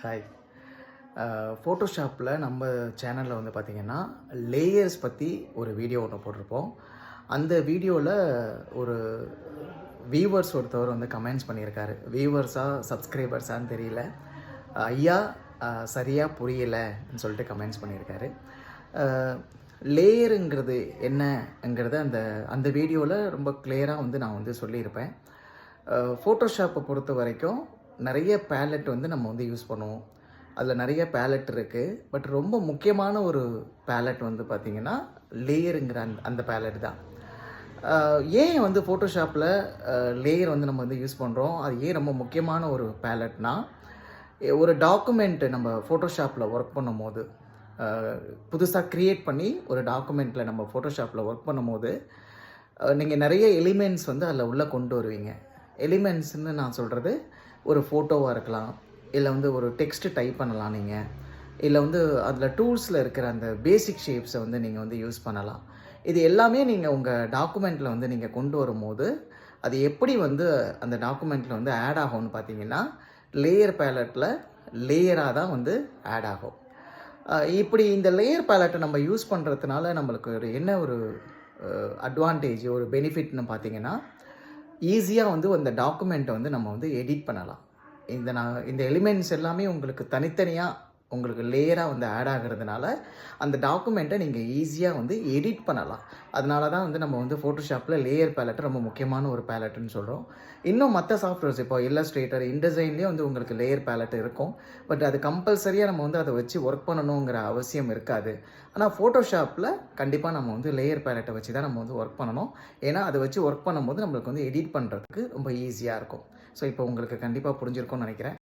Hi ஃபோட்டோஷாப்பில் நம்ம சேனலில் வந்து பார்த்திங்கன்னா லேயர்ஸ் பற்றி ஒரு வீடியோ ஒன்று போட்டிருப்போம். அந்த வீடியோவில் ஒரு வியூவர்ஸ் ஒருத்தவர் வந்து கமெண்ட்ஸ் பண்ணியிருக்காரு. வியூவர்ஸா சப்ஸ்கிரைபர்ஸான்னு தெரியல. ஐயா சரியாக புரியலைன்னு சொல்லிட்டு கமெண்ட்ஸ் பண்ணியிருக்காரு. லேயருங்கிறது என்னங்கிறத அந்த அந்த வீடியோவில் ரொம்ப கிளியராக வந்து நான் வந்து சொல்லியிருப்பேன். ஃபோட்டோஷாப்பை பொறுத்த வரைக்கும் நிறைய பேலட் வந்து நம்ம வந்து யூஸ் பண்ணுவோம். அதில் நிறைய பேலட் இருக்குது பட் ரொம்ப முக்கியமான ஒரு பேலட் வந்து பார்த்திங்கன்னா லேயருங்கிற அந்த அந்த பேலட் தான். ஏன் வந்து ஃபோட்டோஷாப்பில் லேயர் வந்து நம்ம வந்து யூஸ் பண்ணுறோம் அது ஏன் ரொம்ப முக்கியமான ஒரு பேலட்னா ஒரு டாக்குமெண்ட்டு நம்ம ஃபோட்டோஷாப்பில் ஒர்க் பண்ணும்போது புதுசாக க்ரியேட் பண்ணி ஒரு டாக்குமெண்ட்டில் நம்ம ஃபோட்டோஷாப்பில் ஒர்க் பண்ணும்போது நீங்கள் நிறைய எலிமெண்ட்ஸ் வந்து அதில் உள்ளே கொண்டு வருவீங்க. எலிமெண்ட்ஸ்னு நான் சொல்கிறது ஒரு ஃபோட்டோவாக இருக்கலாம் இல்லை வந்து ஒரு டெக்ஸ்ட்டு டைப் பண்ணலாம் நீங்கள் இல்லை வந்து அதில் டூல்ஸில் இருக்கிற அந்த பேசிக் ஷேப்ஸை வந்து நீங்கள் வந்து யூஸ் பண்ணலாம். இது எல்லாமே நீங்கள் உங்கள் டாக்குமெண்ட்டில் வந்து நீங்கள் கொண்டு வரும்போது அது எப்படி வந்து அந்த டாக்குமெண்ட்டில் வந்து ஆட் ஆகும்னு பார்த்தீங்கன்னா லேயர் பேலட்டில் லேயராக தான் வந்து ஆட் ஆகும். இப்படி இந்த லேயர் பேலட்டை நம்ம யூஸ் பண்ணுறதுனால நம்மளுக்கு ஒரு என்ன ஒரு அட்வான்டேஜ் ஒரு பெனிஃபிட்னு பார்த்தீங்கன்னா ஈஸியாக வந்து அந்த டாக்குமெண்ட்டை வந்து நம்ம வந்து எடிட் பண்ணலாம். இந்த நான் இந்த எலிமெண்ட்ஸ் எல்லாமே உங்களுக்கு தனித்தனியாக உங்களுக்கு லேயராக வந்து ஆட் ஆகிறதுனால அந்த டாக்குமெண்ட்டை நீங்கள் ஈஸியாக வந்து எடிட் பண்ணலாம். அதனால தான் வந்து நம்ம வந்து ஃபோட்டோஷாப்பில் லேயர் பேலட் ரொம்ப முக்கியமான ஒரு பேலட்னு சொல்கிறோம் இன்னும் மற்ற சாஃப்ட்வேர்ஸ் இப்போ இல்லஸ்ட்ரேட்டர் இன்டிசைன்லேயே வந்து உங்களுக்கு லேயர் பேலட் இருக்கும். பட் அது கம்பல்சரியாக நம்ம வந்து அதை வச்சு ஒர்க் பண்ணணுங்கிற அவசியம் இருக்காது. ஆனால் ஃபோட்டோஷாப்பில் கண்டிப்பாக நம்ம வந்து லேயர் பேலட்டை வச்சு தான் நம்ம வந்து ஒர்க் பண்ணணும். ஏன்னா அதை வச்சு ஒர்க் பண்ணும்போது நம்மளுக்கு வந்து எடிட் பண்ணுறதுக்கு ரொம்ப ஈஸியாக இருக்கும். ஸோ இப்போ உங்களுக்கு கண்டிப்பாக புரிஞ்சிருக்கும்னு நினைக்கிறேன்.